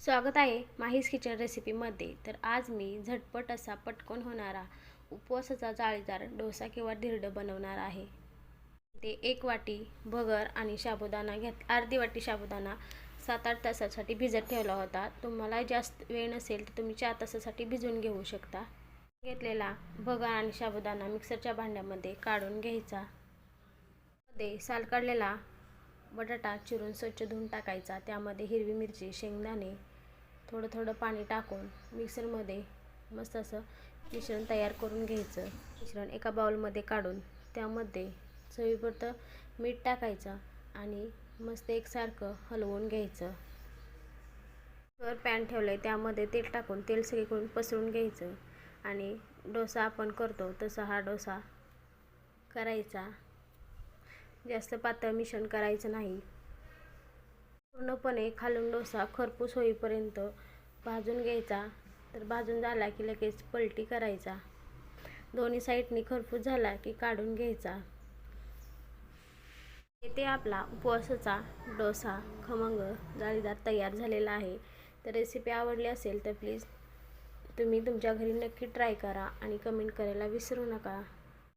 स्वागत आहे माहीस किचन रेसिपीमध्ये. तर आज मी झटपट असा पटकन होणारा उपवासाचा जाळीदार डोसा किंवा धिरडं बनवणार आहे. ते एक वाटी भगर आणि साबुदाणा घेत अर्धी वाटी साबुदाणा सात आठ तासासाठी भिजत ठेवला होता. तुम्हाला जास्त वेळ नसेल तर तुम्ही चार तासासाठी भिजवून घेऊ शकता. घेतलेला भगर आणि साबुदाणा मिक्सरच्या भांड्यामध्ये काढून घ्यायचा. मध्ये साल काढलेला बटाटा चिरून स्वच्छ धुवून टाकायचा. त्यामध्ये हिरवी मिरची शेंगदाणे थोडं थोडं पाणी टाकून मिक्सरमध्ये मस्त असं मिश्रण तयार करून घ्यायचं. मिश्रण एका बाउलमध्ये काढून त्यामध्ये चवीपुरतं मीठ टाकायचं आणि मस्त एकसारखं हलवून घ्यायचं. वर पॅन ठेवलं आहे त्यामध्ये तेल टाकून तेल सगळीकडून पसरून घ्यायचं आणि डोसा आपण करतो तसा हा डोसा करायचा. जास्त पातळ मिश्रण करायचं नाही. पूर्णपणे खालून डोसा खरपूस होईपर्यंत भाजून घ्यायचा. तर भाजून झाला की लगेच पलटी करायचा. दोन्ही साईडनी खरपूस झाला की काढून घ्यायचा. येथे आपला उपवासाचा डोसा खमंग जाळीदार तयार झालेला आहे. तर रेसिपी आवडली असेल तर प्लीज तुम्ही तुमच्या घरी नक्की ट्राय करा आणि कमेंट करायला विसरू नका.